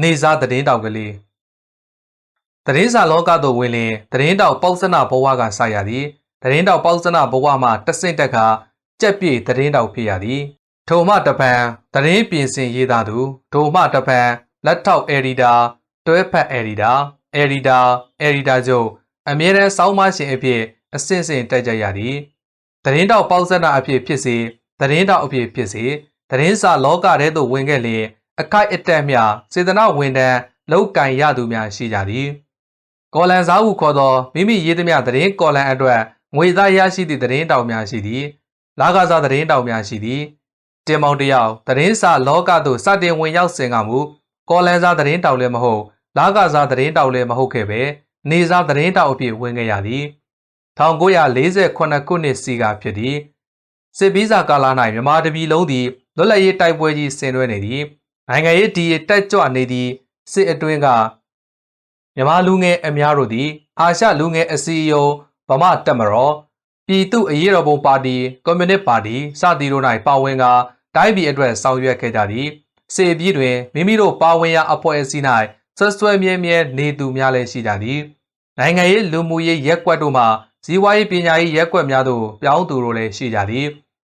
နေစားသတင်းတောက်ကလေးသတင်းစာလောကသို့ဝင်လင်သတင်းတောက်ပေါက်စနဘဝကစရသည်သတင်းတောက်ပေါက်စနဘဝမှတဆင့်တက်ကကြက်ပြေသတင်းတောက်ဖြစ်ရသည်ထိုမှတပံသတင်းပြင်ဆင်ရေးသားသူထိုမှတပံလက်ထောက်အယ်ဒီတာတွဲဖက်အယ်ဒီတာအယ်ဒီတာအယ်ဒီတာချုပ်အမြဲတမ်းစောင်းမရှင်အဖြစ်အဆင့်ဆင့်တက်ကြရသည်သတင်းတောက်ပေါက်စနအဖြစ်ဖြစ်စေသတင်းတောက်အဖြစ်ဖြစ်စေသတင်းစာလောကထဲသို့ဝင်ခဲ့လျင် အခိုက်အတန့်မြစေတနာဝန်တန်းလောက်ကင်ရသူများရှိကြသည်ကော်လန်စားဟုခေါ်သောမိမိရေးသမျှသတင်းကော်လန်အတွက်ငွေသားရရှိသည့်သတင်းတောက်များရှိသည်လာကစားသတင်းတောက်များရှိသည်တင်မောင်တယောက်သတင်းစာလောကသို့စတင်ဝင်ရောက်စဉ်ကမူကော်လန်စားသတင်းတောက်လည်းမဟုတ်လာကစားသတင်းတောက်လည်းမဟုတ်ခဲ့ပဲနေစားသတင်းတောက်အဖြစ်ဝင်ခဲ့ရသည်1948ခုနှစ်စီကဖြစ်သည်စစ်ဘီဇာကာလ၌မြန်မာတပြည်လုံးသည်လွတ်လပ်ရေးတိုက်ပွဲကြီးဆင်နွှဲနေသည် နိုင်ငံရေးဒီတက်ကြွနေသည့်စစ်အတွင်းကမြန်မာလူငယ်အများတို့သည် အာရှလူငယ်အစည်းအရုံးဗမာတက်မတော်ပြည်သူ့အရေးတော်ပုံပါတီကွန်မြူနစ်ပါတီစသည်တို့၌ပါဝင်ကတိုင်းပြည်အတွက်ဆောင်ရွက်ခဲ့ကြသည်စေပြည်တွင်မိမိတို့ပါဝင်ရာအဖွဲ့အစည်း၌ဆွဆွဲမြဲမြဲနေသူများလည်းရှိကြသည်နိုင်ငံရေးလူမှုရေးရက်ကွက်တို့မှဇီဝရေးပညာရေးရက်ကွက်များသို့ပြောင်းသူတို့လည်းရှိကြသည်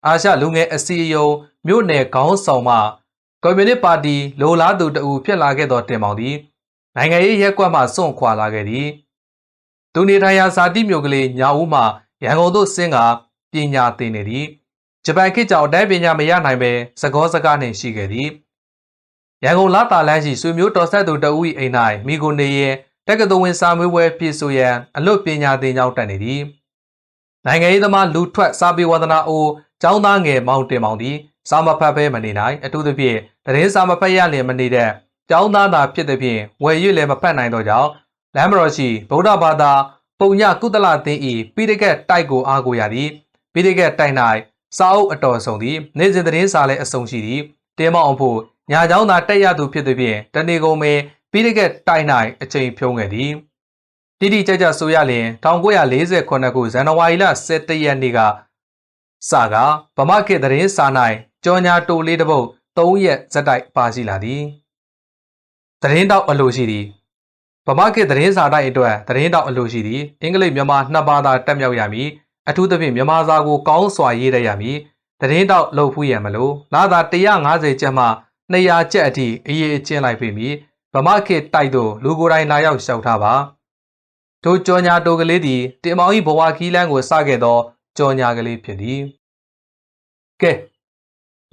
အာရှလူငယ်အစည်းအရုံးမြို့နယ်ခေါင်းဆောင်မှ ကွန်မြူနစ်ပါတီလိုလားသူတဦးဖြစ်လာခဲ့သောတင်မောင်သည်နိုင်ငံရေးရက်ကွက်မှစွန့်ခွာလာခဲ့သည်သူနေထိုင်ရာဇာတိမြို့ကလေးညာဦးမှရန်ကုန်သို့ဆင်းကပညာသင်နေသည်ဂျပန်ခေတ်ကြောင့်တိုင်းပညာမရနိုင်ပဲသကောစကားနှင့်ရှိခဲ့သည်ရန်ကုန်လာတာလန်းရှိဆွေမျိုးတော်ဆက်သူတဦး၏အိမ်၌မိကိုနေရင်တက္ကသိုလ်ဝင်စာမေးပွဲပြည့်စုံရန်အလွတ်ပညာသင်ကြောင်းတက်နေသည်နိုင်ငံရေးသမားလူထွက်စာပေဝါဒနာအိုကျောင်းသားငယ်မောင်တင်မောင်သည် စာမဖတ်ဘဲမနေနိုင်အထူးသဖြင့်တရင်စာမဖတ်ရလျင်မနေတဲ့ကျောင်းသားသာဖြစ်သည်ဖြင့်ဝယ်ရွလည်းမဖတ်နိုင်တော့ကြောင်းလမ်းမတော်ရှိဗုဒ္ဓဘာသာပုံညကုသလသင်းဤပိဋကတ်တိုက်ကိုအားကိုရသည်ပိဋကတ်တိုက်၌စာအုပ်အတော်ဆုံးသည်နေစဉ်သတင်းစာလည်းအစုံရှိသည်တင်းမောင်အဖို့ညာကျောင်းသာတက်ရသူဖြစ်သည်ဖြင့်တဏီကုံပင်ပိဋကတ်တိုက်၌အချိန်ဖြုံးခဲ့သည်တိတိကျကျဆိုရလျင်1948ခုဇန်နဝါရီလ17ရက်နေ့ကစာကဗမာခေတ်သတင်းစာ၌ ကြော်ညာတိုလေးတစ်ပုဒ်3ရက်ဇက်တိုက်ပါရှိလာသည်သတင်းတောက်အလိုရှိသည်ဗမာခေတ်သတင်းစာတိုက်အတွက်သတင်းတောက်အလိုရှိသည်အင်္ဂလိပ်မြန်မာနှစ်ပါးသာတက်မြောက်ရမည်အထူးသဖြင့်မြန်မာစာကိုကောင်းစွာရေးတတ်ရမည်သတင်းတောက်လှုပ်ဖူးရမလို့လာသာ150ကျပ်မှ200ကျပ်အထိအရေးအကျဉ်းလိုက်ပြီမည်ဗမာခေတ်တိုက်သို့လူကိုယ်တိုင်လာရောက်လျှောက်ထားပါထိုကြောညာတိုကလေးသည်တင်မောင်၏ဘဝခီးလန်းကိုစခဲ့သောကြောညာကလေးဖြစ်သည်ကဲ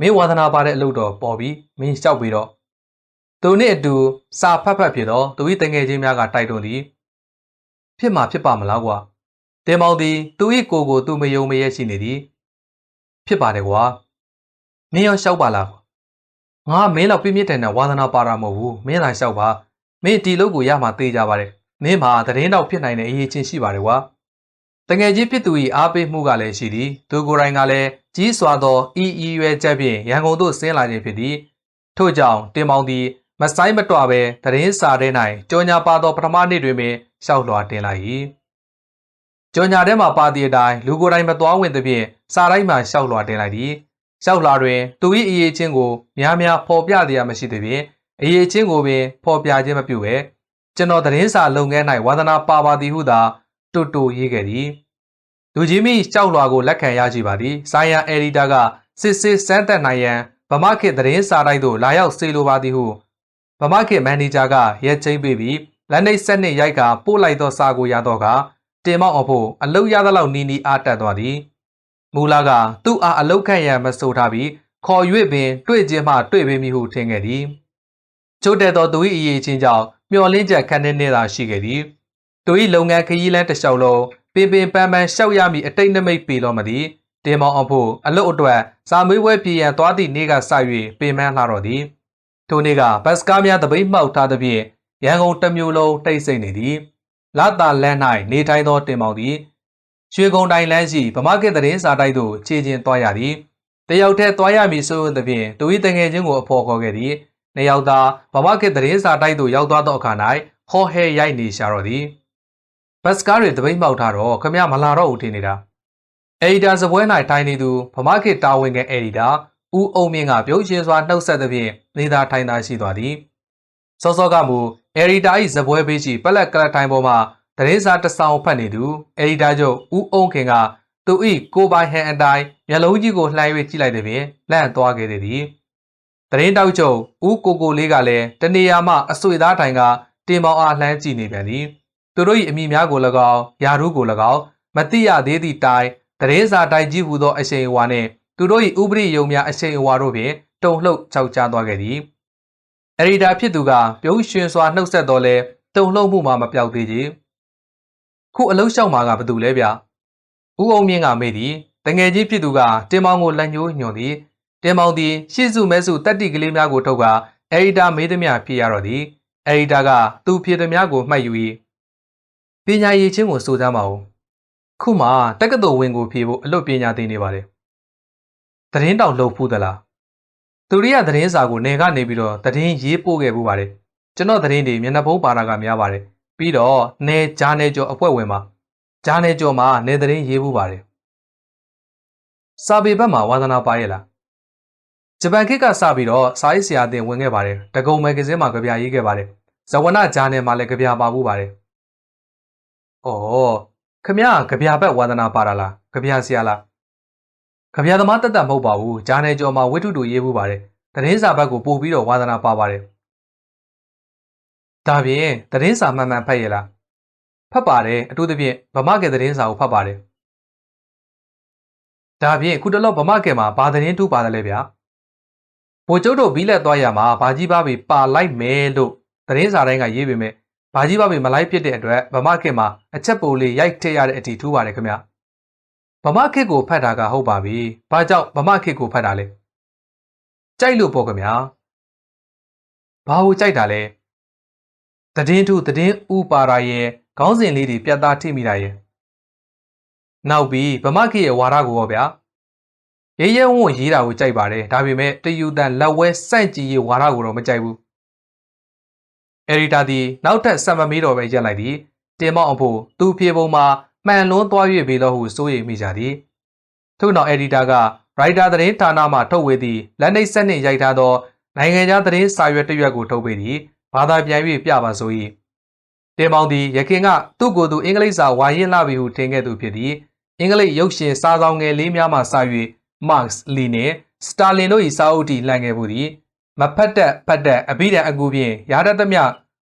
မင်းဝါသနာပါတဲ့အလုပ်တော်ပေါ်ပြီမင်းလျှောက်ပြီးတော့သူနှင့်အတူစာဖတ်ဖတ်ဖြစ်တော့သူ၏တငယ်ချင်းများကတိုက်တွန်းသည်ဖြစ်မှာဖြစ်ပါမလားကွာတင်မောင်သည်သူ၏ကိုယ်ကိုသူမယုံမရဲရှိနေသည်ဖြစ်ပါတယ်ကွာမင်းရောလျှောက်ပါလားငါမင်းတော့ပြင်းပြတဲ့နဲ့ဝါသနာပါတာမဟုတ်ဘူးမင်းသာလျှောက်ပါမင်းဒီလုပ်ကိုရမှာသိကြပါတယ်မင်းမှာသတင်းတော့ဖြစ်နိုင်တဲ့အရေးချင်းရှိပါတယ်ကွာ တငယ်ချင်းဖြစ်သူ၏အားပေးမှုကလည်းရှိသည်သူကိုယ်တိုင်ကလည်းကြီးစွာသောဤဤရွယ်ချက်ဖြင့်ရန်ကုန်သို့ဆင်းလာခြင်းဖြစ်သည်ထို့ကြောင့်တင်မောင်သည်မဆိုင်မတော်ပဲသတင်းစာထဲ၌ကြော်ညာပါသောပထမနေ့တွင်ပင်ရှောက်လွှာတင်လိုက်၏ကြော်ညာထဲမှပါသည့်အတိုင်းလူကိုယ်တိုင်မသွားဝင်သဖြင့်စာတိုင်းမှရှောက်လွှာတင်လိုက်သည်ရှောက်လွှာတွင်သူ၏အရေးချင်းကိုများများဖော်ပြသည်မရှိသဖြင့်အရေးချင်းကိုပင်ဖော်ပြခြင်းမပြုဘဲကျွန်တော်သတင်းစာလုပ်ငန်း၌ဝါသနာပါပါသည်ဟုသာ တူတူရေးခဲ့သည်လူကြီးမိကြောက်လွှာကိုလက်ခံရရှိပါသည်ဆိုင်ယန်အယ်ဒီတာကစစ်စစ်စမ်းသပ်နိုင်ရန်ဗမာခေတ်သတင်းစာတိုက်သို့လာရောက်စေလိုပါသည်ဟုဗမာခေတ်မန်နေဂျာကရဲချင်းပေးပြီးလက်နှိပ်ဆက်နှင့်ရိုက်ကပို့လိုက်သောစာကိုရတော့ကတင်မောက်အဖို့အလုတ်ရသလောက်နီးနီးအားတက်သွားသည်မူလာကသူ့အားအလုတ်ခန့်ရန်မဆိုထားပြီးခေါ်၍ပင်တွေ့ခြင်းမှတွေ့ပေမည်ဟုထင်ခဲ့သည်ချို့တဲ့သောသူ၏အရေးချင်းကြောင့်မျော်လင့်ချက်ခန်းနေနေတာရှိခဲ့သည် သူ၏လုပ်ငန်းခရီးလမ်းတစ်လျှောက်လုံးပင်ပင်ပန်းပန်းရှောက်ရမည်အတိတ်နမိတ်ပေတော်မသည်တင်မောင်အဖို့အလုတ်အတွက်စာမေးပွဲပြည်ရန်သွားသည့်နေ့ကစ၍ပင်ပန်းလာတော့သည်ထိုနေ့ကဘတ်စကားများတပိတ်မှောက်ထားသဖြင့်ရန်ကုန်တစ်မျိုးလုံးတိတ်ဆိတ်နေသည်လာတာလမ်း၌နေထိုင်သောတင်မောင်သည်ရွှေကုန်းတိုင်လမ်းရှိဗမာခေတ်သတင်းစာတိုက်သို့ခြေကျင်သွားရသည်တယောက်တည်းသွားရမည်ဆိုသဖြင့်သူ၏တငယ်ချင်းကိုအဖော်ခေါ်ခဲ့သည်နှစ်ယောက်သာဗမာခေတ်သတင်းစာတိုက်သို့ရောက်သွားသောအခါ၌ဟောဟဲရိုက်နေရှာတော့သည် ဘတ်စကားတွေတပိတ်မှောက်ထားတော့ခမရမလာတော့ဦးထင်နေတာအက်ဒီတာစပွဲ၌ထိုင်နေသူဗမာခေတ်တာဝန်ခံအက်ဒီတာဦးအုံမြင့်ကပြုံးရှင်စွာနှုတ်ဆက်သဖြင့်နေသာထိုင်သာရှိသွားသည်စစောစောကမူအယ်ရီတာ၏ဇပွဲပေးရှိပလက်ကလထိုင်ပေါ်မှာတရင်စာတစ်ဆောင်ဖတ်နေသူအယ်ရီတာချုပ်ဦးအုံးခင်ကသူ၏ကိုပိုင်ဟန်အတိုင်းမျက်လုံးကြီးကိုလှမ်း၍ကြည့်လိုက်သည်ဖြင့်လန့်သွားခဲ့သည်တရင်တောက်ချုပ်ဦးကိုကိုလေးကလည်းတနေရာမှအဆွေသားတိုင်ကတင်မောင်အားလှမ်းကြည့်နေပြန်သည် သူတို့၏အမိများကို၎င်းယာရုကို၎င်းမတိရသေးသည့်တိုင်တရင်စာတိုင်ကြီးဟူသောအရှိန်အဝါနှင့်သူတို့၏ဥပရိယုံများအရှိန်အဝါတို့ဖြင့်တုံလှုပ်ခြောက်ခြားသွားခဲ့သည်အရီဒါဖြစ်သူကပြုံးရွှင်စွာနှုတ်ဆက်တော်လဲတုံလှုပ်မှုမှမပြောက်သေးချေခုအလုံးလျှောက်မှာကဘသူလဲဗျဦးအောင်မြင့်ကမေးသည်တငယ်ကြီးဖြစ်သူကတင်မောင်ကိုလက်ညှိုးညွှန်သည်တင်မောင်သည်ရှေ့စုမဲစုတက်တိကလေးများကိုထုတ်ကအရီဒါမေးသည်များဖြစ်ရတော့သည်အရီဒါကသူဖြစ်သည်များကိုမှတ်ယူ၏ ပညာရည်ချင်းကိုစိုးစမ်းပါဦးခုမှတက္ကသိုလ်ဝင်ကိုဖြေဖို့အလွတ်ပညာသင်နေပါတယ်သတင်းတောင်လှုပ်ဖူးသလားသူရိယသတင်းစာကိုနေကနေပြီးတော့သတင်းရေးပို့ခဲ့ပူပါတယ်ကျွန်တော်သတင်းတွေမျက်နှာဖုံးပါတာကများပါတယ်ပြီးတော့နေဂျာနယ်ကျော်အဖွဲ့ဝင်မှာဂျာနယ်ကျော်မှာနေသတင်းရေးပူပါတယ်စာပေဘက်မှာဝါသနာပါရဲ့လားဂျပန်ခေတ်ကစပြီးတော့စာရေးဆရာတင်ဝင်ခဲ့ပါတယ်တကုံမဂ္ဂဇင်းမှာကြပြရေးခဲ့ပါတယ်ဇဝနဂျာနယ်မှာလည်းကြပြပါပူပါတယ် ဩခမရကြပြဘက်ဝါသနာပါတာလားကြပြဆရာလားခဗျာသမားတက်တက်မဟုတ်ပါဘူးဂျာနယ်ကျော်မှာဝိထုတူရေးမှုပါတယ်သတင်းစာဘက်ကိုပို့ပြီးတော့ဝါသနာပါပါတယ်ဒါပြင်သတင်းစာမှန်မှန်ဖတ်ရလားဖတ်ပါတယ်အထူးသဖြင့်ဗမာကဲသတင်းစာကိုဖတ်ပါတယ်ဒါပြင်ခုတလောဗမာကဲမှာဘာသတင်းတူပါတယ်လဲဗျာဗိုလ်ချုပ်တို့ဘီလက်သွားရမှာဘာကြီးပါပြီပါလိုက်မယ်လို့သတင်းစာတိုင်းကရေးပေမဲ့ ဘာကြီးပါပြီမလိုက်ဖြစ်တဲ့အတွက်ဗမာကဲမှာအချက်ပိုလေးရိုက်ထည့်ရတဲ့အတီထူးပါတယ်ခင်ဗျာဗမာခေတ်ကိုဖတ်တာကဟုတ်ပါပြီ။ဘာကြောင့်ဗမာခေတ်ကိုဖတ်တာလဲ။ကြိုက်လို့ပေါ့ခင်ဗျာ။ဘာလို့ကြိုက်တာလဲ။တည်င်းထုတည်င်းဥပါရာရဲ့ခေါင်းစဉ်လေးတွေပြတ်သားထိမိတာရဲ့။နောက်ပြီးဗမာခေတ်ရဲ့ဝါဒကိုရောဗျာ။ရဲရဲဝံ့ရေးတာကိုကြိုက်ပါတယ်။ဒါပေမဲ့တယူတန်လက်ဝဲစန့်ကြည့်ရေးဝါဒကိုတော့မကြိုက်ဘူး။ အရီတာဒီနောက်ထပ်ဆက်မမေးတော့ပဲရက်လိုက်သည်။တင်မောက်အဖို့သူ့ဖြေပုံမှာမှန်လွန်းသွား၍ပြီလို့ဟုစိုးရိမ်မိကြသည်ထို့နောက်အက်ဒီတာကရိုက်တာသတင်းဌာနမှထုတ်ဝေသည့်လက်နှိပ်ဆက်နှင့်ရိုက်ထားသောနိုင်ငံခြားသတင်းစာရွက်တစ်ရွက်ကိုထုတ်ပေးသည်ဘာသာပြန်၍ပြပါဆို၏တင်မောင်သည်ရခင်ကသူ့ကိုယ်သူအင်္ဂလိပ်စာဝါရင်လာပြီဟုထင်ခဲ့သူဖြစ်သည်အင်္ဂလိပ်ရုပ်ရှင်စာဆောင်ငယ်လေးများမှစ၍ Marx, Lenin, Stalin တို့၏စာအုပ်တီလှန်ခဲ့မှုသည် မဖတ်တက်ဖတ်တက်အဘိဓမ္အကူဖြင့်ရာတတ်သမျှ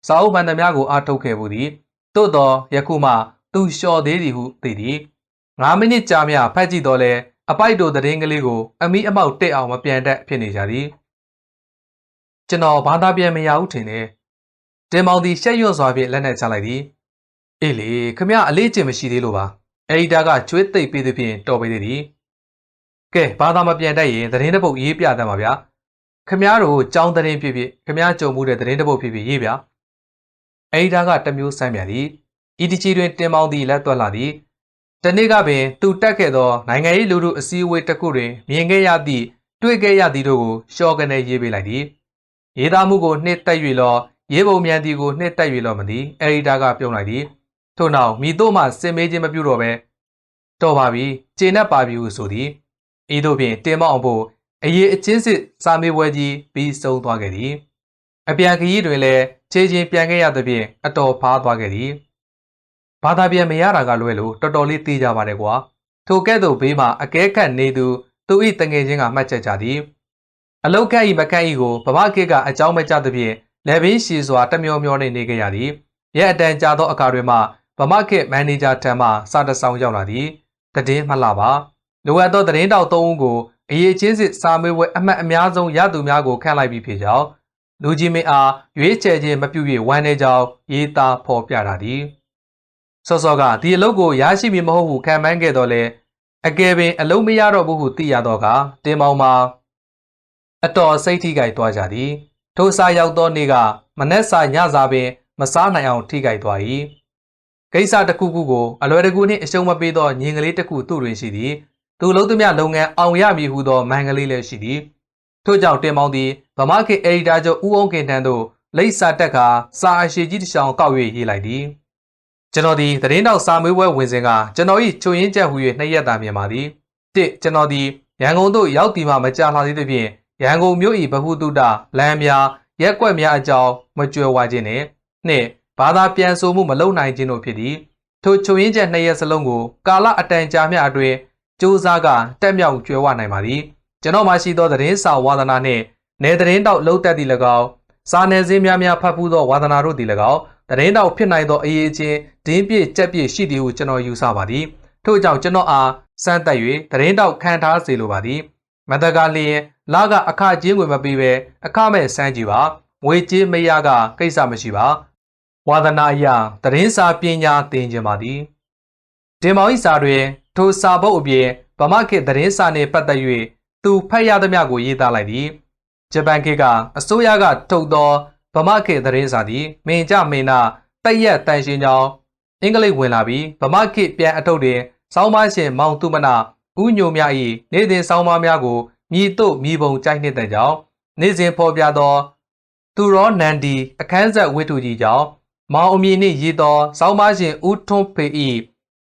စာအုပ်မှန်သမျှကိုအားထုတ်ခဲ့မှုသည်သို့သောယခုမှသူလျှော်သေးသည်ဟုသိသည်9မိနစ်ကြာမြဖတ်ကြည့်တော့လဲအပိုက်တို့သတင်းကလေးကိုအမီအမောက်တက်အောင်မပြန်တတ်ဖြစ်နေကြသည်ကျွန်တော်ဘာသာပြန်မရဘူးထင်တယ်တင်မောင်သည်ရှက်ရွံ့စွာဖြင့်လက်နဲ့ချလိုက်သည်အေးလေခမရအလေးကျင့်မရှိသေးလို့ပါအရီတာကကျွေးသိပ်ပေးသည်ဖြင့်တော်ပေးသေးသည်ကဲဘာသာမပြန်တတ်ရင်သတင်းတစ်ပုဒ်ရေးပြတတ်ပါဗျာ ခမရတို့ကြောင်းသတင်းဖြစ်ဖြစ်ခမရကြုံမှုတဲ့သတင်းတစ်ပုဒ်ဖြစ်ဖြစ်ရေးဗျာအရီတာကတမျိုးဆန်းပြန်သည်ဤတကြီးတွင်တင်မောင်းသည်လက်သွက်လာသည်တနေ့ကပင်သူတက်ခဲ့သောနိုင်ငံရေးလူထုအစည်းအဝေးတစ်ခုတွင်မြင်ခဲ့ရသည့်တွေ့ခဲ့ရသည်တို့ကိုရှော့ကနေရေးပေးလိုက်သည်ရေးသားမှုကိုနှစ်တက်၍လောရေးပုံမြန်သည်ကိုနှစ်တက်၍လောမသည်အရီတာကပြုံးလိုက်သည်ထို့နောက်မိတို့မှစင်မေးခြင်းမပြုတော့ပဲတော်ပါပြီကျေနပ်ပါပြီဟုဆိုသည်ဤသို့ဖြင့်တင်မောင်းဖို့ အရေးအချင်းစစ်စာမေးပွဲကြီးပြီးဆုံးသွားခဲ့သည်အပြန်ခရီးတွင်လည်းခြေချင်းပြန်ခဲ့ရသဖြင့်အတော်ဖားသွားခဲ့သည်ဘာသာပြန်မရတာကလွဲလို့တော်တော်လေးသိကြပါတယ်ကွာထိုကဲ့သို့ဘေးမှာအကဲခတ်နေသူသူ၏တငယ်ချင်းကမှတ်ချက်ကြသည်အလုတ်ခတ်ဤမခတ်ဤကိုဗမာခေတ်ကအကြောင်းမကျသဖြင့်လက်ဘင်းရှည်စွာတမျောမျောနေနေကြရသည်ရဲအတန်ကြာသောအခါတွင်မှဗမာခေတ်မန်နေဂျာထံမှစာတစောင်းရောက်လာသည်တည်င်းမှလှပါလိုအပ်သောတည်င်းတောက်သုံးဦးကို အရေးချင်းစစ်စာမေးပွဲအမှတ်အများဆုံးရသူများကိုခန့်လိုက်ပြီးဖြစ်ကြောင်းလူကြီးမင်းအားရွေးချယ်ခြင်းမပြု၍ဝမ်းနေကြောင်းရေးသားဖော်ပြတာသည်စောစောကဒီအလုပ်ကိုရရှိမည်မဟုတ်ဟုခံမှန်းခဲ့တော့လေအကယ်ပင်အလုံးမရတော့ဘူးဟုသိရတော့ကတင်မောင်မှာအတော်စိတ်ထိကြိုက်သွားကြသည်ထိုစာရောက်သောနေ့ကမနက်စာညစာပင် မစားနိုင်အောင်ထိကြိုက်သွား၏ကိစ္စတစ်ခုခုကိုအလွယ်တကူနှင့်အရှုံးမပေးသောညင်ကလေးတစ်ခုသူ့တွင်ရှိသည် သူလုံးသမျှလုပ်ငန်းအောင်ရမည်ဟုသောမန်ကလေးလည်းရှိသည်ထို့ကြောင့်တင်မောင်သည်ဗမာခေတ်အက်ဒီတာချုပ်ဦးအောင်ခင်ထံသို့လိပ်စာတက်ကာစာအရှိကြီးတစ်ချောင်းကောက်၍ရေးလိုက်သည်ကျွန်တော်ဒီသတင်းတောက်စာမေးပွဲဝင်စဉ်ကကျွန်တော်၏ချုံရင်ချက်ဟူ၍နှစ်ရက်တာမြင်ပါသည်တစ်ကျွန်တော်ဒီရန်ကုန်သို့ရောက်ဒီမှမကြာလှသေးသဖြင့်ရန်ကုန်မြို့၏ဗဟုသုတလမ်းများရက်ကွက်များအကြောင်းမကြွယ်ဝခြင်းနဲ့နှင့်ဘာသာပြန်ဆိုမှုမလုပ်နိုင်ခြင်းတို့ဖြစ်သည်ထိုချုံရင်းချက်နှစ်ရက်စလုံးကိုကာလအတန်ကြာမြအတွင်း စူးစမ်းကတက်မြောက်ကြွယ်ဝနိုင်ပါသည်ကျွန်တော်မှရှိသောသတင်းစာဝါသနာနှင့်နယ်သတင်းတောက်လှုပ်တက်သည့်၎င်းစာနယ်ဇင်းများများဖတ်ဖူးသောဝါသနာတို့သည်၎င်းသတင်းတောက်ဖြစ်နိုင်သောအရေးချင်းဒင်းပြည့်ကြက်ပြည့်ရှိသည်ဟုကျွန်တော်ယူဆပါသည်ထို့ကြောင့်ကျွန်တော်အားစမ်းသက်၍သတင်းတောက်ခံထားစေလိုပါသည်မတကားလျင်လာကအခချင်းဝင်မပြီးပဲအခမဲ့စမ်းကြည့်ပါငွေကြေးမရကကိစ္စမရှိပါဝါသနာအရသတင်းစာပညာသင်ခြင်းပါသည်တင်မောင်ဤစာတွင် ထိုစာပုတ်အပြင်ဗမာခေတ်သတင်းစာနှင့်ပတ်သက်၍သူဖတ်ရသမျှကိုရေးသားလိုက်သည်ဂျပန်ခေတ်ကအစိုးရကထုတ်သောဗမာခေတ်သတင်းစာသည်မင်ကြမင်နာတက်ရက်တန်ရှင်ကြောင်းအင်္ဂလိပ်ဝင်လာပြီးဗမာခေတ်ပြန်အထုတ်တွင်စောင်းမရှင်မောင်သူမနာဥညိုများ၏နေစဉ်စောင်းမများကိုမြည်တို့မြည်ပုံကြိုက်နှစ်တဲ့ကြောင်းနေစဉ်ဖော်ပြသော သူရောနန္ဒီအခန်းဆက်ဝိထုကြီးကြောင့်မောင်အမည်နှင့်ရေးသောစောင်းမရှင်ဦးထွန်းဖေ၏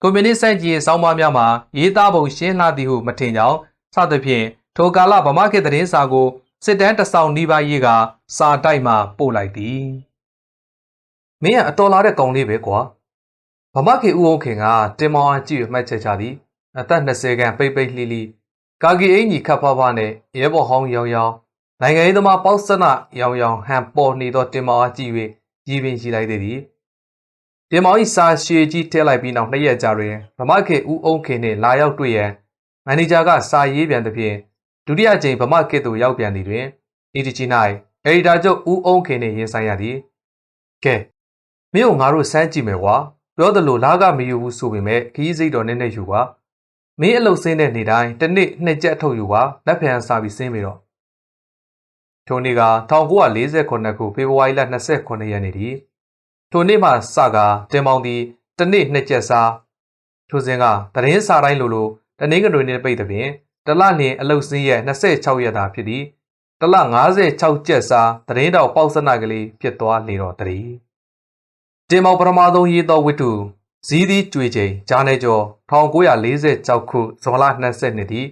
ကွန်မြူနစ်စန့်ကြီးစောင်းမများမှာရေးသားပုံရှင်းလှသည်ဟုမထင်ကြောင်းစသဖြင့်ထိုကာလဗမာခေတ်သတင်းစာကိုစစ်တမ်းတစောင်းနှီးပါးရေးကစာတိုက်မှပို့လိုက်သည်မင်းကအတော်လာတဲ့ကောင်လေးပဲကွာဗမာခေတ်ဦးအောင်ခင်ကတင်မောင်အကြည့်မှတ်ချက်ချသည်အသက်20ခန့်ပိတ်ပိတ်လှီးလှီးကာဂီအင်ကြီးခပ်ဖဖနဲ့ရဲဘော်ဟောင်းရောင်ရောင်နိုင်ငံရေးသမားပေါက်စနရောင်ရောင်ဟန်ပေါ်နေသောတင်မောင်အကြည့်၍ရည်ပင်ရှိလိုက်သည် တင်မောင်၏စာရှည်ကြီးထဲလိုက်ပြီးနောက်နှစ်ရက်ကြာတွင်ဗမာခေတ်ဦးအောင်ခင်နှင့်လာရောက်တွေ့ရန်မန်နေဂျာကစာရေးပြန်သဖြင့်ဒုတိယကြိမ်ဗမာခေတ်သို့ရောက်ပြန်သည်တွင်ဤတကြီး၌အရီတာချုပ်ဦးအောင်ခင်နှင့်ရင်ဆိုင်ရသည်ကဲမင်းတို့ငါတို့စမ်းကြည့်မယ်ကွာပြောသလိုလားကမယူဘူးဆိုပေမဲ့ခီးစိတ်တော်နဲ့နဲ့ယူပါမင်းအလုတ်စင်းတဲ့နေတိုင်းတစ်နေ့နှစ်ကြက်ထုတ်ယူပါလက်ဖျံစာပြီးစင်းပြီးတော့ထိုနေ့က1948ခုဖေဖော်ဝါရီလ29ရက်နေ့ဒီ ထိုနေ့မှစကားတင်ပေါင်းသည်တစ်နေ့နှစ်ကြက်စာထိုစဉ်ကသတင်းစာတိုင်းလိုလိုတနင်္ဂနွေနေ့ပိတ်တဲ့ပြင်တလလျင်အလုတ်စင်းရဲ့26ရက်သာဖြစ်သည်တလ56ကျက်စာသတင်းတော်ပေါက်စနကလေးဖြစ်သွားလေတော့တည်းတင်မောင်ပထမဆုံးရေးသောဝတ္ထုဇီးသီးကြွေချိန်ဂျာနယ်ကျော်1946ခုဇွန်လ22နှစ်သည်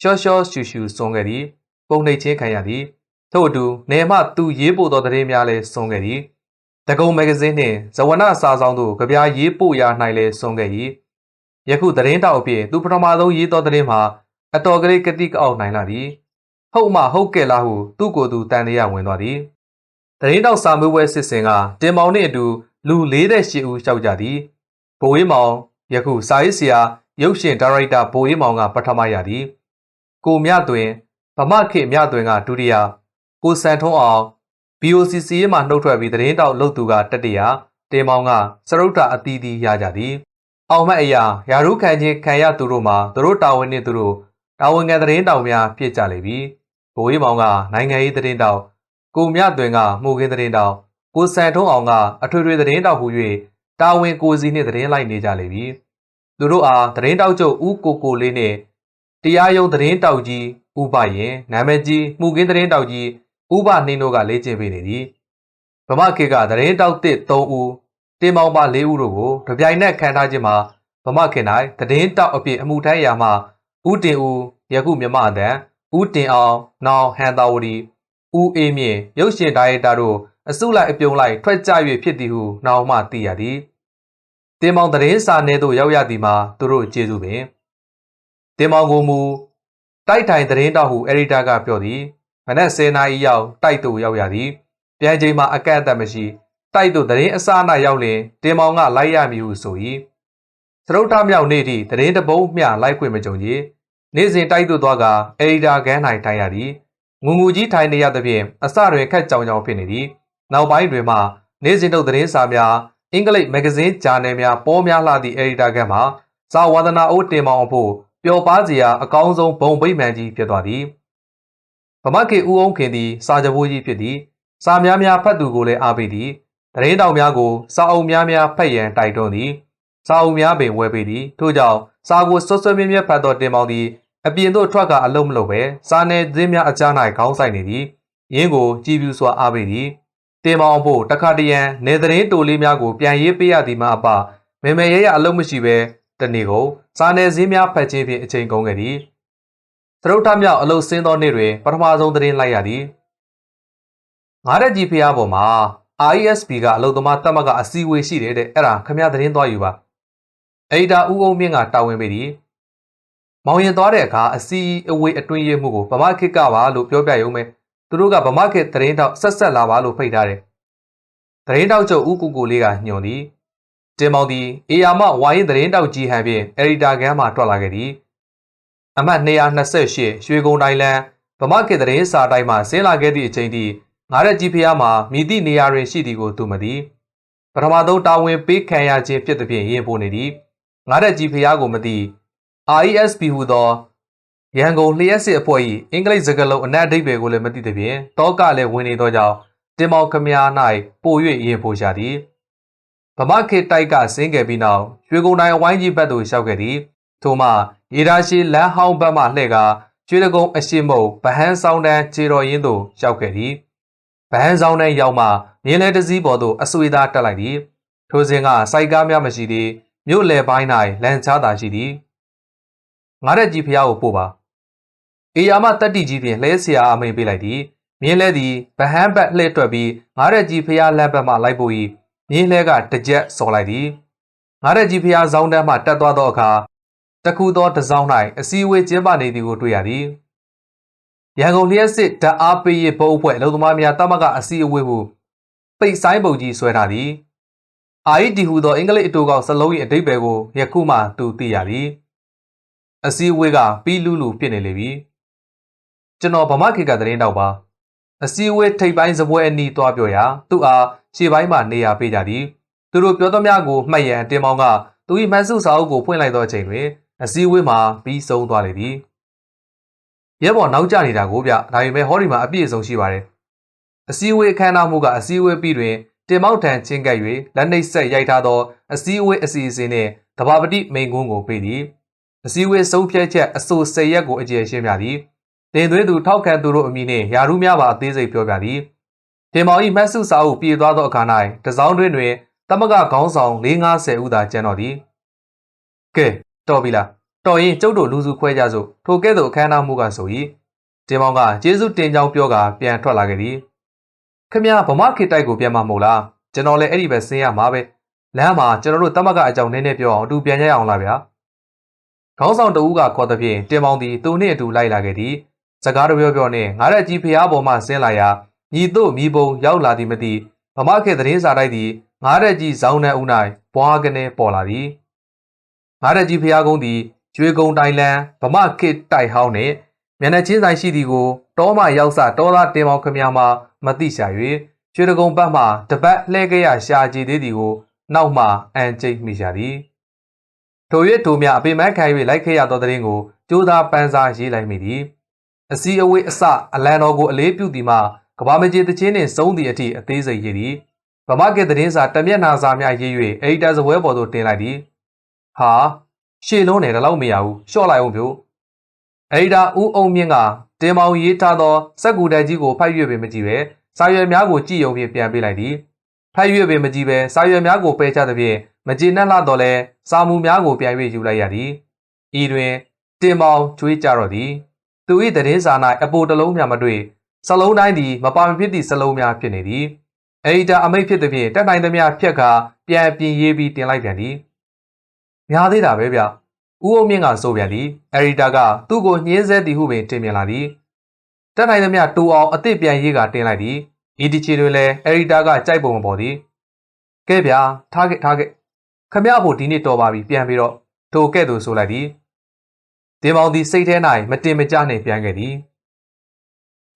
ရှော့ရှော့ရှူရှူစွန်ခဲ့သည်ပုံနှိပ်ချင်းခံရသည်ထို့အတူနေမှသူရေးပို့သောသတင်းများလည်းစွန်ခဲ့သည် တကုံမဂ္ဂဇင်းနှင့်ဇဝနစာဆောင်တို့ကြပြားရေးပို့ရာ၌လည်းစွန်ခဲ့၏ယခုသတင်းတောက်အဖြစ်သူပထမဆုံးရေးသောသတင်းမှာအတော်ကလေးကတိကအောက်နိုင်လာသည်ဟုတ်မှဟုတ်ကဲ့လားဟုသူ့ကိုယ်သူတန်တရားဝင်သွားသည်သတင်းတောက်စာမေးပွဲစစ်စင်ကတင်မောင်နှင့်အတူလူ48ဦးရှောက်ကြသည်ဘိုးဝေးမောင်ယခုစာရေးဆရာရုပ်ရှင်ဒါရိုက်တာဘိုးဝေးမောင်ကပထမရသည်ကိုမြသွင်ဗမခေမြသွင်ကဒုတိယကိုစံထုံးအောင် BOCC ရဲ့မှနှုတ်ထွက်ပြီးသတင်းတောက်လုပ်သူကတတိယတင်မောင်ကစရုပ်တာအသီးသီးရကြသည်အောင်မတ်အရာယာရုခံချင်းခံရသူတို့မှာသူတို့တာဝန်နှင့်သူတို့တာဝန်ခံသတင်းတောက်များဖြစ်ကြလေပြီဘိုးဝေးမောင်ကနိုင်ငံရေးသတင်းတောက်ကိုမြသွင်ကမှုခင်းသတင်းတောက်ကိုစံထုံးအောင်ကအထွေထွေသတင်းတောက်ဟူ၍တာဝန်ကိုစီနှင့်သတင်းလိုက်နေကြလေပြီသူတို့အားသတင်းတောက်ချုပ်ဦးကိုကိုလေးနှင့်တရားရုံးသတင်းတောက်ကြီးဥပရင်နာမည်ကြီးမှုခင်းသတင်းတောက်ကြီး ဥပနှင်းတို့ကလေ့ကျင့်ပေးနေသည်ဗမာခေတ်ကသတင်းတောက်တစ်3ဦးတင်မောင်ပါ4ဦးတို့ကိုတပြိုင်နက်ခံထားခြင်းမှာဗမာခေတ်၌သတင်းတောက်အပြည့်အမှုထမ်းရာမှာဦးတင်ဦးယခုမြမအတန်ဦးတင်အောင်နောင်ဟန်တာဝတီဦးအေးမြင့်ရုပ်ရှင်ဒါရိုက်တာတို့အစုလိုက်အပြုံလိုက်ထွက်ကြ၍ဖြစ်သည်ဟုနောက်မှသိရသည်တင်မောင်သတင်းစာနယ်သို့ရောက်ရသည်မှာသူတို့ကျေးဇူးပင်တင်မောင်ကိုမူတိုက်ထိုင်သတင်းတောက်ဟုအရီတာကပြောသည် မနက်10နာရီရောက်တိုက်သို့ရောက်ရသည်ပြန်ချိန်မှာအကန့်အသတ်မရှိတိုက်သို့သတင်းအစားအနာရောက်လင်တင်မောင်ကလိုက်ရမည်ဟုဆို၏သရုတ်ထမြောက်နေ့ထိသတင်းတပုံးမျှလိုက်ခွင့်မကြုံကြီးနေ့စဉ်တိုက်သို့သွားကအရီတာကန်း၌ထိုင်ရသည်ငူငူကြီးထိုင်နေရသဖြင့်အစတွင်ခက်ကြောင်ကြောင်ဖြစ်နေသည်နောက်ပိုင်းတွင်မှနေ့စဉ်ထုတ်သတင်းစာများအင်္ဂလိပ်မဂ္ဂဇင်းဂျာနယ်များပေါ်များလှသည့်အရီတာကန်းမှာစာဝါဒနာအိုးတင်မောင်အဖို့ပျော်ပါစရာအကောင်းဆုံးဘုံဗိမှန်ကြီးဖြစ်သွားသည်ဗ မခေဦးအောင်ခင်သည်စာကြပိုးကြီးဖြစ်သည်စာများများဖတ်သူကိုလည်းအားပေးသည်တရင်တောင်များကိုစာအုပ်များများဖတ်ရန်တိုက်တွန်းသည်စာအုပ်များပင်ဝယ်ပေးသည်ထို့ကြောင့်စာကိုဆွဆွမြဲမြဲဖတ်သောတင်မောင်သည်အပြင်သို့ထွက်ကအလုံးမလို့ပဲစာနယ်ဇင်းများအကြား၌ခေါင်းဆိုင်နေသည်ရင်းကိုကြည်ပြူစွာအားပေးသည်တင်မောင်ဖို့တခါတရံနေသတင်းတိုလေးများကိုပြန်ရေးပေးရသည်မှအပမေမေရဲရအလုံးမရှိပဲတနေ့ကိုစာနယ်ဇင်းများဖတ်ခြင်းဖြင့်အချိန်ကုန်ခဲ့သည် သရုတ်ထမြောက်အလုတ်ဆင်းသောနေ့တွင်ပထမဆုံးသတင်းလိုက်ရသည်ငါးရက်ကြီးဖျားပေါ်မှာ ISP ကအလုံသမားတက်မကအစည်းအဝေးရှိတယ်တဲ့အဲ့ဒါခမရသတင်းသွားယူပါအဲ့ဒါဦးအောင်မြင့်ကတာဝန်ပေးသည်မောင်ရင်သွားတဲ့အခါအစည်းအဝေးအတွင်းရမှုကိုဗမာခေတ်ကပါလို့ပြောပြရုံပဲသူတို့ကဗမာခေတ်သတင်းတောက်ဆက်ဆက်လာပါလို့ဖိတ်ထားတယ်သတင်းတောက်ချုပ်ဦးကိုကိုလေးကညွှန်သည်တင်မောင်သည်အေယာမဝိုင်းသတင်းတောက်ကြီးဟန်ဖြင့်အရီတာကန်းမှထွက်လာခဲ့သည် အမှတ်228ရွှေကုန်းတိုင်းလန်းဗမာခေတ်သတင်းစာတိုင်းမှဆင်းလာခဲ့သည့်အချိန်ထိငါရက်ကြီးဖျားမှာမြည်သည့်နေရာတွင်ရှိသည်ကိုသူမသိပထမဆုံးတာဝန်ပေးခံရခြင်းဖြစ်သည်ဖြင့်ရင်ပိုနေသည်ငါရက်ကြီးဖျားကိုမသိ RESP ဟူသောရန်ကုန်လျှက်စစ်အဖွဲ့၏အင်္ဂလိပ်စကားလုံးအနက်အဓိပ္ပာယ်ကိုလည်းမသိသဖြင့်တောကလည်းဝင်နေသောကြောင့်တင်မောင်ခမည်း၌ပို၍ရင်ပိုရှာသည်ဗမာခေတ်တိုက်ကဆင်းခဲ့ပြီးနောက်ရွှေကုန်းတိုင်းအဝိုင်းကြီးဘက်သို့ရောက်ခဲ့သည် ထို့မှရေဒါရှိလမ်းဟောင်းဘက်မှလှည့်ကာကျွေးတကုံအရှိမုံဗဟန်းဆောင်တန်းခြေတော်ရင်းသို့ရောက်ခဲ့သည်ဗဟန်းဆောင်တန်းရောက်မှမြင်းလဲတစည်းပေါ်သို့အဆွေသားတက်လိုက်သည်ထိုစဉ်ကစိုက်ကားများမရှိသည်မြို့လယ်ပိုင်း၌လမ်းချသာရှိသည်ငါရက်ကြီးဖျားကိုပို့ပါအေယာမတက်တီကြီးဖြင့်လှဲဆရာအမိန်ပေးလိုက်သည်မြင်းလဲသည်ဗဟန်းဘက်လှည့်တွက်ပြီးငါရက်ကြီးဖျားလမ်းဘက်မှလိုက်ပို့၏မြင်းလဲကတကြက်စော်လိုက်သည်ငါရက်ကြီးဖျားဇောင်းတန်းမှတက်သွားသောအခါ တခုသောတစောင်း၌အစည်းအဝေးကျင်းပနေသည်ကိုတွေ့ရသည်ရန်ကုန်လျှက်စစ်ဓာတ်အားပေးရေးဘုတ်အဖွဲ့အလုံသမားများတမကအစည်းအဝေးဟုပိတ်ဆိုင်ပုံကြီးဆွဲထားသည် IED ဟူသောအင်္ဂလိပ်အတူကောင်စလုံး၏အဓိပ္ပာယ်ကိုယခုမှသူသိရသည်အစည်းအဝေးကပြီးလူလူဖြစ်နေလေပြီကျွန်တော်ဗမာခေတ်ကသတင်းတောက်ပါအစည်းအဝေးထိပ်ပိုင်းစပွဲအနီးသွားပြောရာသူ့အားခြေပိုင်းမှနေရာပေးကြသည်သူတို့ပြောသမျှကိုမှတ်ရန်တင်မောင်ကသူ၏မန်စုစာအုပ်ကိုဖွင့်လိုက်သောအချိန်တွင် အစည်းအဝေးမှာပြီးဆုံးသွားလေသည်ရဲဘော်နောက်ကျနေတာကိုဗျဒါပေမဲ့ဟောဒီမှာအပြည့်အစုံရှိပါတယ်အစည်းအဝေးအခမ်းအနားမှုကအစည်းအဝေးပြီးတွင်တင်မောက်ထံချင်းကပ်၍လက်နှိပ်ဆက်ရိုက်ထားသောအစည်းအဝေးအစီအစဉ်နှင့်တဘာပတိမိန်ကွန်းကိုပေးသည်အစည်းအဝေးဆုံးဖြတ်ချက်အဆို၁၀ရက်ကိုအကျယ်ရှင်းပြသည်တင်သွေးသူထောက်ခံသူတို့အမည်နှင့်ယာရုများပါအသေးစိတ်ပြောပြသည်တင်မောင်၏မတ်စုစာအုပ်ပြေသွားသောအခါ၌တစောင်းတွင်တွင်တမကခေါင်းဆောင်450ဦးသာကျန်တော်သည်ကဲ တော်ပြီလားတော်ရင်ကျုပ်တို့လူစုခွဲကြစို့ထိုကဲ့သို့အခမ်းအနားမှုကဆို၏တင်မောင်ကကျေးဇူးတင်ကြောင်းပြောကာပြန်ထွက်လာခဲ့သည်ခမရဗမာခေတ်တိုက်ကိုပြန်มาမဟုတ်လားကျွန်တော်လည်းအဲ့ဒီပဲဆင်းရမှာပဲလမ်းမှာကျွန်တော်တို့တမကအကြောင်းနည်းနည်းပြောအောင်အတူပြန်ကြရအောင်လားဗျာခေါင်းဆောင်တဦးကခေါ်တဲ့ဖြင့်တင်မောင်သည်သူနှင့်အတူလိုက်လာခဲ့သည်စကားတပြောပြောနှင့်ငါရက်ကြီးဖျားပေါ်မှဆင်းလာရာညီတို့မိဘုံရောက်လာသည်မသိဗမာခေတ်သတင်းစာတိုက်သည်ငါရက်ကြီးဇောင်းနှံဦး၌ဘွားကနေပေါ်လာသည် ငါရက်ကြီးဖျားကုန်းသည်ကျွေးကုန်းတိုင်းလန်းဗမာခေတ်တိုက်ဟောင်းနှင့်မျက်နှာချင်းဆိုင်ရှိသည်ကိုတောမှရောက်စတောသားတင်မောင်ခမများမှမသိရှာ၍ကျွေးတကုံဘက်မှတပတ်လှဲခဲ့ရရှာကြည်သေးသည်ကိုနောက်မှအန်ကျိတ်မိရှာသည်ထို၍ထိုမြအပေမခံ၍လိုက်ခဲ့ရသောတဲ့ရင်ကိုကြိုးသားပန်းစားရေးလိုက်မိသည်အစည်းအဝေးအစအလံတော်ကိုအလေးပြုသည်မှာကဘာမကြီးတချင်းနှင့်စုံးသည့်အထိအသေးစိတ်ရေးသည်ဗမာကေသတင်းစာတမျက်နှာစာများရေး၍အီတာစပွဲပေါ်သို့တင်လိုက်သည် ဟာရှေလုံးနဲ့တလောက်မရဘူးရှော့လိုက်အောင်ပြို့အီတာဦးအုံမြင့်ကတင်မောင်ရေးထားသောစက်ကူတက်ကြီးကိုဖိုက်ရွက်ပင်မကြည့်ပဲစာရွက်များကိုကြည့်ုံဖြင့်ပြန်ပေးလိုက်သည်ဖိုက်ရွက်ပင်မကြည့်ပဲစာရွက်များကိုပယ်ချသဖြင့်မကျေနပ်လာတော့လဲစာမူများကိုပြန်၍ယူလိုက်ရသည်ဤတွင်တင်မောင်ကျွေးကြတော့သည်သူ၏တည်င်းစာ၌အပိုတလုံးများမတွေ့စလုံးတိုင်းသည်မပါမဖြစ်သည့်စလုံးများဖြစ်နေသည်အီတာအမိတ်ဖြစ်သည်ဖြင့်တက်နိုင်သမျှဖြတ်ကာပြန်ပြင်ရေးပြီးတင်လိုက်ပြန်သည် များသေးတာပဲဗျဦးအုံမြင့်ကဆိုပြန်သည်အရီတာကသူ့ကိုညှင်းဆဲသည်ဟုပင်တင်ပြလာသည်တက်နိုင်သမျှတူအောင်အစ်စ်ပြန်ရေးကတင်လိုက်သည်ဤဒီချီတွင်လည်းအရီတာကကြိုက်ပုံမပေါ်သည်ကဲဗျာထားခဲ့ထားခဲ့ခမရဖို့ဒီနေ့တော်ပါပြီပြန်ပြီးတော့ထိုကဲ့သို့ဆိုလိုက်သည်တင်မောင်သည်စိတ်ထဲ၌မတင်မကြနှင့်ပြန်ခဲ့သည်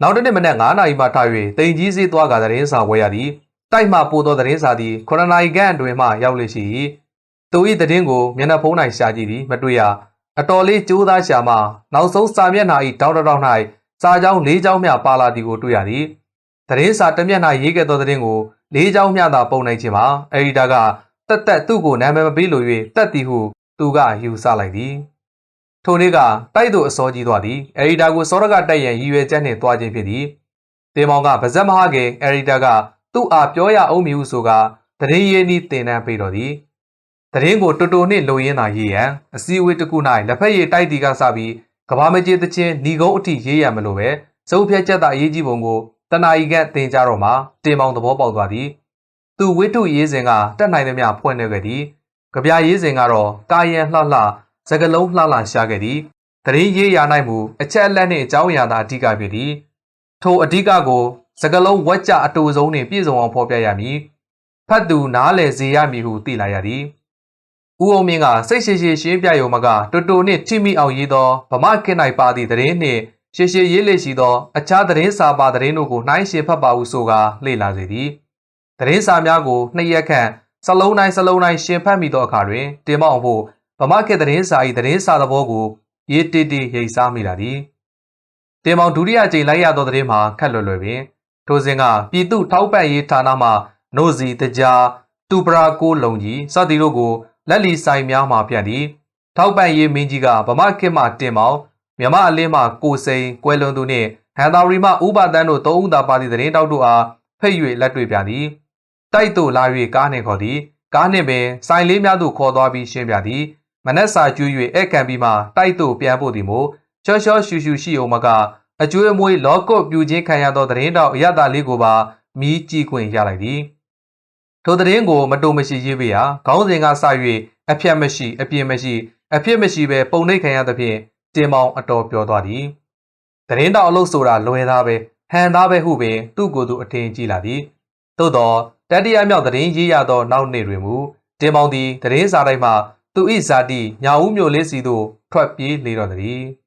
နောက်တစ်နေ့မနက်9နာရီမှထား၍တိန်ကြီးစေးသွားကသတင်းစာဝဲရသည်တိုက်မှပို့သောသတင်းစာသည်9နာရီခန့်အတွင်းမှရောက်လေရှိ၏ သူ၏သတင်းကိုမျက်နှာဖုံး၌ရှာကြည့်သည်မတွေ့ရအတော်လေးကြိုးစားရှာမှနောက်ဆုံးစာမျက်နှာ၏တောက်တောက်၌စာကြောင်း၄ကြောင်းမျှပါလာသည်ကိုတွေ့ရသည်သတင်းစာတစ်မျက်နှာရေးခဲ့သောသတင်းကို၄ကြောင်းမျှသာပုံနိုင်ခြင်းမှာအရီတာကတက်တက်သူ့ကိုနာမည်မပေးလို၍တက်သည်ဟုသူကယူဆလိုက်သည်ထိုနေ့ကတိုက်သူအစောကြီးသွားသည်အရီတာကိုစောရကတိုက်ရန်ရည်ရွယ်ချက်နှင့်သွားခြင်းဖြစ်သည်တေမောင်ကဗဇက်မဟာကေအရီတာကသူ့အားပြောရအောင်မည်ဟုဆိုကာတရင်ရင်းဤတင်တန်းပေးတော်သည် တရင်ကိုတူတူနှင့်လိုရင်းသာရေးရန်အစည်းအဝေးတစ်ခု၌လက်ဖက်ရည်တိုက်တီကစပြီးကဘာမကြီးတချင်းညီကုန်းအထိရေးရမလို့ပဲစုပ်ဖြတ်ချက်သာအရေးကြီးပုံကိုတနာရီခန့်တင်ကြတော့မှတင်မောင်သဘောပေါက်သွားသည်သူဝိတုရေးစဉ်ကတက်နိုင်သမျှဖွင့်နေခဲ့သည်ကြပြရေးစဉ်ကတော့ကာယံလှလှစကလုံးလှလှရှာခဲ့သည်တရင်ရေးရနိုင်မှုအချက်အလက်နှင့်အကြောင်းအရာသာအဓိကဖြစ်သည်ထိုအဓိကကိုစကလုံးဝက်ကြအတူဆုံးနှင့်ပြည့်စုံအောင်ဖော်ပြရမည်ဖတ်သူနားလည်စေရမည်ဟုသိလာရသည် ဦးအောင်မြင့်ကစိတ်ရှိရှိရှင်းပြရုံမကတူတူနှင့်ထိမိအောင်ရေးသောဗမာခေတ်၌ပါသည့်တရင်နှင့်ရှေရှေရေးလေရှိသောအခြားသတင်းစာပါသတင်းတို့ကိုနှိုင်းယှဉ်ဖတ်ပါဟုဆိုကာလေ့လာစေသည်သတင်းစာများကိုနှစ်ရက်ခန့်စလုံးတိုင်းစလုံးတိုင်းရှင်းဖတ်မိသောအခါတွင်တင်မောင်ဖို့ဗမာခေတ်သတင်းစာ၏သတင်းစာသဘောကိုရေးတိတိရိပ်စားမိလာသည်တင်မောင်ဒုတိယကြိမ်လိုက်ရသောသတင်းမှာခက်လွယ်လွယ်ပင်ထိုစဉ်ကပြည်သူထောက်ပံ့ရေးဌာနမှနိုစီတကြားတူပရာကိုလုံကြီးစသည်တို့ကို လက်လီဆိုင်များမှပြန့်သည်ထောက်ပံ့ရေးမင်းကြီးကဗမာခေတ်မှတင်မောင်မြမအလင်းမှကိုစိန်ကွယ်လွန်သူနှင့်ဟန်သာရီမှဥပါတန်းတို့သုံးဦးသာပါသည့်သတင်းတောက်တို့အားဖိတ်၍လက်တွေ့ပြသည်တိုက်သို့လာ၍ကားနှင့်ခေါ်သည်ကားနှင့်ပင်ဆိုင်လေးများသို့ခေါ်သွားပြီးရှင်းပြသည်မနက်စာကျွေး၍ဧကန်ပြီးမှတိုက်သို့ပြန်ဖို့သည်မို့ချောချောရှူရှူရှိအောင်မကအကျွေးအမွေးလောကုတ်ပြူချင်းခံရသောသတင်းတောက်အရသာလေးကိုပါမီးကြည့်ခွင့်ရလိုက်သည် ထိုသတင်းကိုမတုံမရှိရေးပေးရာခေါင်းစဉ်ကစ၍အဖြတ်မရှိအပြင်းမရှိအဖြစ်မရှိဘဲပုံနှိပ်ခံရသဖြင့်တင်မောင်အတော်ပြောသွားသည်။တရင်တောင်အလုပ်ဆိုတာလွယ်သားပဲဟန်သားပဲဟုပင်သူ့ကိုယ်သူအထင်ကြီးလာသည်။သို့သောတတိယမြောက်တရင်ရေးရသောနောက်နေ့တွင်မူတင်မောင်သည်တရင်စာတိုင်းမှသူ၏ဇာတိညာဦးမျိုးလေးစီသို့ထွက်ပြေးလေတော့သည်။